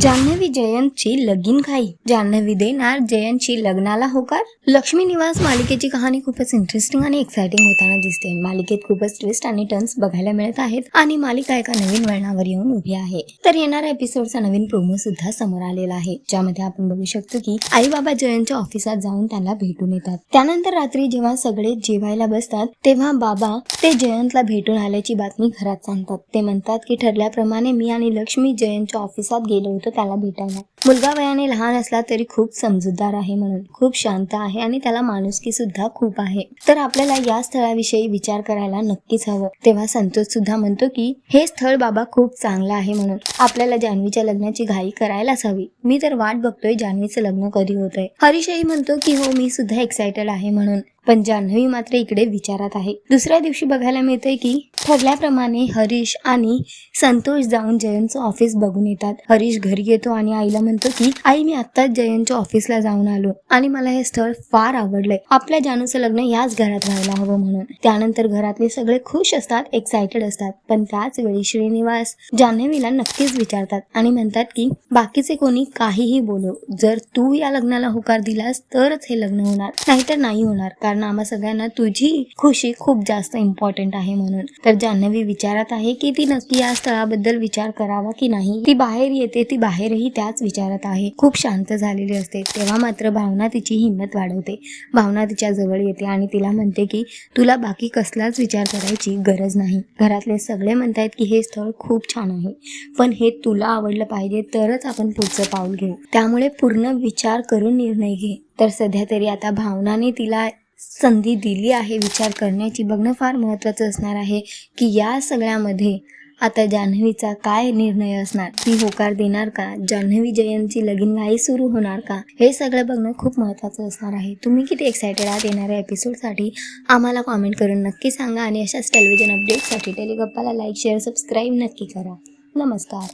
जान्हवी जयंतची लगीन घाई. जान्हवी देणार जयंतची लग्नाला होकार? लक्ष्मी निवास मालिकेची कहाणी खूपच इंटरेस्टिंग आणि एक्साइटिंग होताना दिसते. मालिकेत खूपच ट्विस्ट आणि टर्न्स बघायला मिळत आहेत आणि मालिका एका नवीन वळणावर येऊन उभी आहे. तर येणाऱ्या एपिसोडचा नवीन प्रोमो सुद्धा समोर आलेला आहे. ज्यामध्ये आपण बघू शकतो की आई बाबा जयंतच्या ऑफिसात जाऊन त्याला भेटून येतात. त्यानंतर रात्री जेव्हा सगळे जेवायला बसतात तेव्हा बाबा ते जयंतला भेटून आल्याची बातमी घरात सांगतात. ते म्हणतात की ठरल्याप्रमाणे मी आणि लक्ष्मी जयंतच्या ऑफिसात गेलो होतो त्याला भेटायला. मुलगा वयाने लहान असला तरी खूप समजूतदार आहे म्हणून खूप शांत आहे आणि त्याला माणुसकी सुद्धा खूप आहे. तर आपल्याला या स्थळाविषयी विचार करायला नक्कीच हवं. तेव्हा संतोष सुद्धा म्हणतो की हे स्थळ बाबा खूप चांगलं आहे म्हणून. आपल्याला जान्हवीच्या लग्नाची घाई करायलाच हवी. मी तर वाट बघतोय जान्हवीचं लग्न कधी होतंय. हरीशही म्हणतो की हो मी सुद्धा एक्सायटेड आहे म्हणून. पण जान्हवी मात्र इकडे विचारात आहे. दुसऱ्या दिवशी बघायला मिळतंय की ठरल्याप्रमाणे हरीश आणि संतोष जाऊन जयंतचं ऑफिस बघून येतात. हरीश घरी येतो आणि आईला म्हणतो की आई मी आत्ताच जयंतच्या ऑफिसला जाऊन आलो आणि मला हे स्थळ फार आवडलंय. आपल्या जानूचं लग्न याच घरात व्हायला हवं म्हणून. त्यानंतर घरातले सगळे खुश असतात एक्सायटेड असतात. पण त्याच वेळी श्रीनिवास जान्हवीला नक्कीच विचारतात आणि म्हणतात की बाकीचे कोणी काहीही बोलो जर तू या लग्नाला होकार दिलास तरच हे लग्न होणार. नाहीतर नाही होणार. कारण आम्हा सगळ्यांना तुझी खुशी खूप जास्त इम्पॉर्टंट आहे म्हणून. तर जान्हवी विचारात आहे की ती नक्की या स्थळाबद्दल विचार करावा की नाही? ती बाहेर येते ती बाहेरही त्याच विचारात आहे. खूप शांत झालेली असते. तेव्हा मात्र भावना तिची हिंमत वाढवते. भावना तिच्या जवळ येते आणि तिला म्हणते की तुला बाकी कसलाच विचार करायची गरज नाही. घरातले सगळे म्हणतायत की हे स्थळ खूप छान आहे. पण हे तुला आवडलं पाहिजे तरच आपण पुढचं पाऊल घेऊ. त्यामुळे पूर्ण विचार करून निर्णय घे. तर सध्या तरी आता भावनाने तिला संधी दिली आहे विचार करण्याची बघणं फार महत्त्वाचं असणार आहे की या सगळ्यामध्ये आता जान्हवीचा काय निर्णय असणार? ती होकार देणार का? जान्हवी जयंतची लगीन घाई सुरू होणार का? हे सगळं बघणं खूप महत्त्वाचं असणार आहे. तुम्ही किती एक्सायटेड आहात येणाऱ्या एपिसोडसाठी आम्हाला कॉमेंट करून नक्की सांगा आणि अशाच टेलिव्हिजन अपडेटसाठी टेलिगप्पाला लाईक शेअर सबस्क्राईब नक्की करा. नमस्कार.